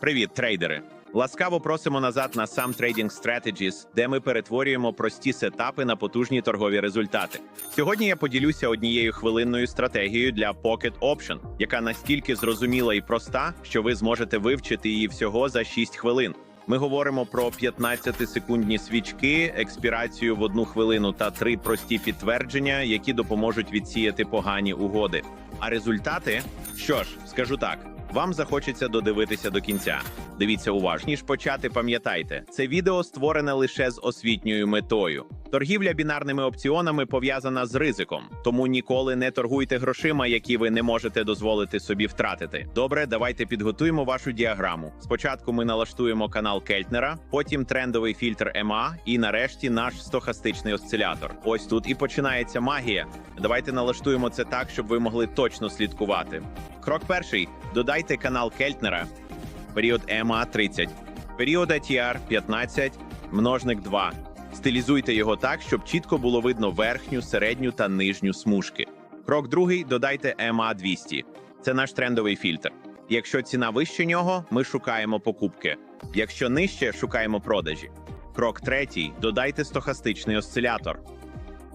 Привіт, трейдери! Ласкаво просимо назад на сам Trading Strategies, де ми перетворюємо прості сетапи на потужні торгові результати. Сьогодні я поділюся однією хвилинною стратегією для Pocket Option, яка настільки зрозуміла і проста, що ви зможете вивчити її всього за 6 хвилин. Ми говоримо про 15-секундні свічки, експірацію в одну хвилину та три прості підтвердження, які допоможуть відсіяти погані угоди. А результати, що ж, скажу так. Вам захочеться додивитися до кінця. Дивіться уважніше почати, пам'ятайте, це відео створене лише з освітньою метою. Торгівля бінарними опціонами пов'язана з ризиком, тому ніколи не торгуйте грошима, які ви не можете дозволити собі втратити. Добре, давайте підготуємо вашу діаграму. Спочатку ми налаштуємо канал Кельтнера, потім трендовий фільтр ЕМА і нарешті наш стохастичний осцилятор. Ось тут і починається магія. Давайте налаштуємо це так, щоб ви могли точно слідкувати. Крок перший: додайте канал Кельтнера, період ЕМА 30, період ATR 15, множник 2. Стилізуйте його так, щоб чітко було видно верхню, середню та нижню смужки. Крок другий: додайте ЕМА 200. Це наш трендовий фільтр. Якщо ціна вище нього, ми шукаємо покупки. Якщо нижче, шукаємо продажі. Крок третій: додайте стохастичний осцилятор.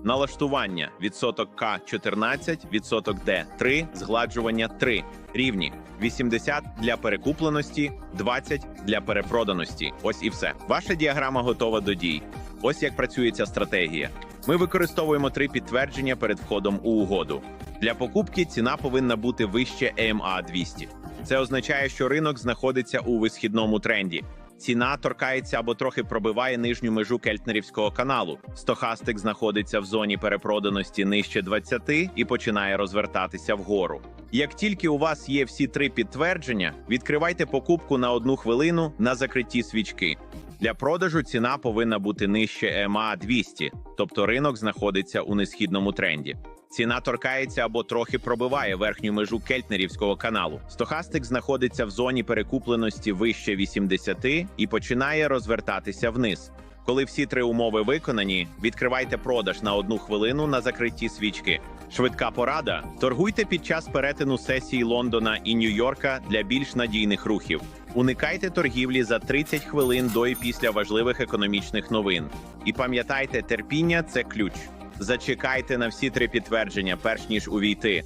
Налаштування відсоток К 14, відсоток Д 3, згладжування 3, рівні 80 для перекупленості, 20 для перепроданості. Ось і все. Ваша діаграма готова до дій. Ось як працює ця стратегія. Ми використовуємо три підтвердження перед входом у угоду. Для покупки ціна повинна бути вище EMA 200. Це означає, що ринок знаходиться у висхідному тренді. Ціна торкається або трохи пробиває нижню межу кельтнерівського каналу. Стохастик знаходиться в зоні перепроданості нижче 20 і починає розвертатися вгору. Як тільки у вас є всі три підтвердження, відкривайте покупку на одну хвилину на закритті свічки. Для продажу ціна повинна бути нижче ема 200, тобто ринок знаходиться у несхідному тренді. Ціна торкається або трохи пробиває верхню межу кельтнерівського каналу. Стохастик знаходиться в зоні перекупленості вище 80 і починає розвертатися вниз. Коли всі три умови виконані, відкривайте продаж на одну хвилину на закритті свічки. Швидка порада: торгуйте під час перетину сесії Лондона і Нью-Йорка для більш надійних рухів. Уникайте торгівлі за 30 хвилин до і після важливих економічних новин. І пам'ятайте, терпіння це ключ. Зачекайте на всі три підтвердження, перш ніж увійти.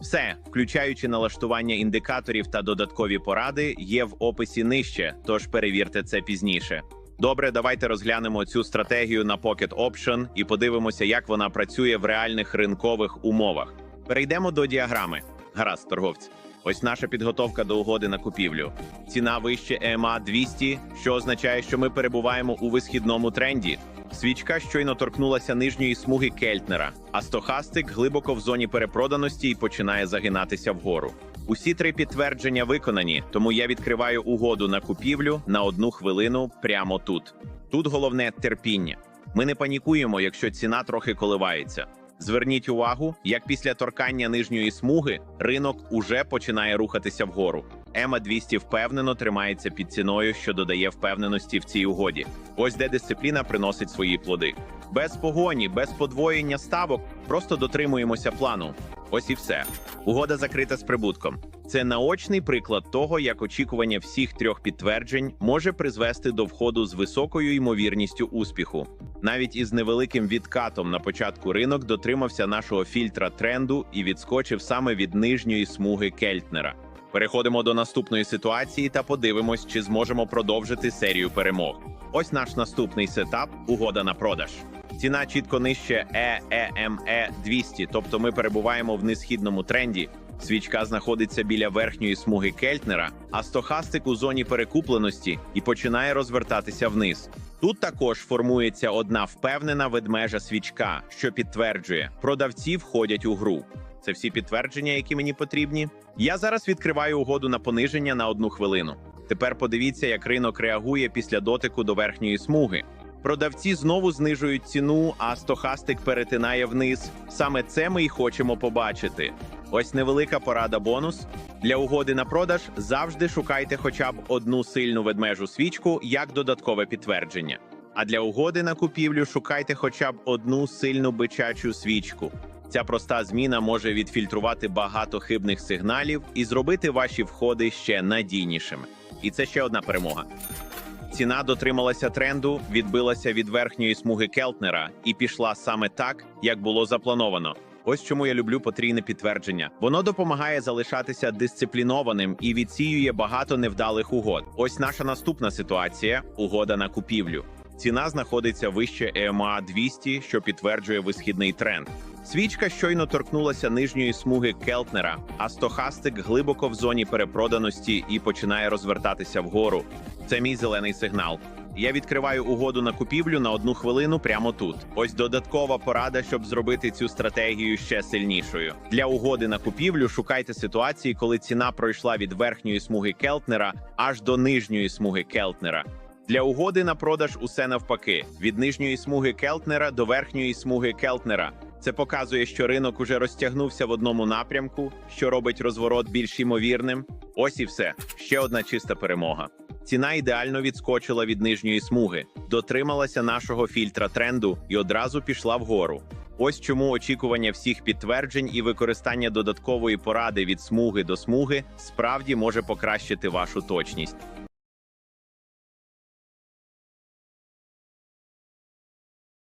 Все, включаючи налаштування індикаторів та додаткові поради, є в описі нижче, тож перевірте це пізніше. Добре, давайте розглянемо цю стратегію на Pocket Option і подивимося, як вона працює в реальних ринкових умовах. Перейдемо до діаграми. Гаразд, торговці. Ось наша підготовка до угоди на купівлю. Ціна вище EMA 200, що означає, що ми перебуваємо у висхідному тренді. Свічка щойно торкнулася нижньої смуги Кельтнера, а стохастик глибоко в зоні перепроданості і починає загинатися вгору. Усі три підтвердження виконані, тому я відкриваю угоду на купівлю на одну хвилину прямо тут. Тут головне терпіння. Ми не панікуємо, якщо ціна трохи коливається. Зверніть увагу, як після торкання нижньої смуги ринок уже починає рухатися вгору. Ема 200 впевнено тримається під ціною, що додає впевненості в цій угоді. Ось де дисципліна приносить свої плоди. Без погоні, без подвоєння ставок, просто дотримуємося плану. Ось і все. Угода закрита з прибутком. Це наочний приклад того, як очікування всіх трьох підтверджень може призвести до входу з високою ймовірністю успіху. Навіть із невеликим відкатом на початку ринок дотримався нашого фільтра тренду і відскочив саме від нижньої смуги Кельтнера. Переходимо до наступної ситуації та подивимось, чи зможемо продовжити серію перемог. Ось наш наступний сетап угода на продаж. Ціна чітко нижче Е, EEME 200, тобто ми перебуваємо в несхідному тренді. Свічка знаходиться біля верхньої смуги Кельтнера, а стохастик у зоні перекупленості і починає розвертатися вниз. Тут також формується одна впевнена ведмежа свічка, що підтверджує, продавці входять у гру. Це всі підтвердження, які мені потрібні. Я зараз відкриваю угоду на пониження на одну хвилину. Тепер подивіться, як ринок реагує після дотику до верхньої смуги. Продавці знову знижують ціну, а стохастик перетинає вниз. Саме це ми й хочемо побачити. Ось невелика порада бонус. Для угоди на продаж завжди шукайте хоча б одну сильну ведмежу свічку як додаткове підтвердження. А для угоди на купівлю шукайте хоча б одну сильну бичачу свічку. Ця проста зміна може відфільтрувати багато хибних сигналів і зробити ваші входи ще надійнішими. І це ще одна перемога. Ціна дотрималася тренду, відбилася від верхньої смуги Келтнера і пішла саме так, як було заплановано. Ось чому я люблю потрійне підтвердження. Воно допомагає залишатися дисциплінованим і відсіює багато невдалих угод. Ось наша наступна ситуація угода на купівлю. Ціна знаходиться вище EMA 200, що підтверджує висхідний тренд. Свічка щойно торкнулася нижньої смуги Келтнера, а стохастик глибоко в зоні перепроданості і починає розвертатися вгору. Це мій зелений сигнал. Я відкриваю угоду на купівлю на одну хвилину прямо тут. Ось додаткова порада, щоб зробити цю стратегію ще сильнішою. Для угоди на купівлю шукайте ситуації, коли ціна пройшла від верхньої смуги Келтнера аж до нижньої смуги Келтнера. Для угоди на продаж усе навпаки: від нижньої смуги Келтнера до верхньої смуги Келтнера. Це показує, що ринок уже розтягнувся в одному напрямку, що робить розворот більш ймовірним. Ось і все. Ще одна чиста перемога. Ціна ідеально відскочила від нижньої смуги, дотрималася нашого фільтра тренду і одразу пішла вгору. Ось чому очікування всіх підтверджень і використання додаткової поради від смуги до смуги справді може покращити вашу точність.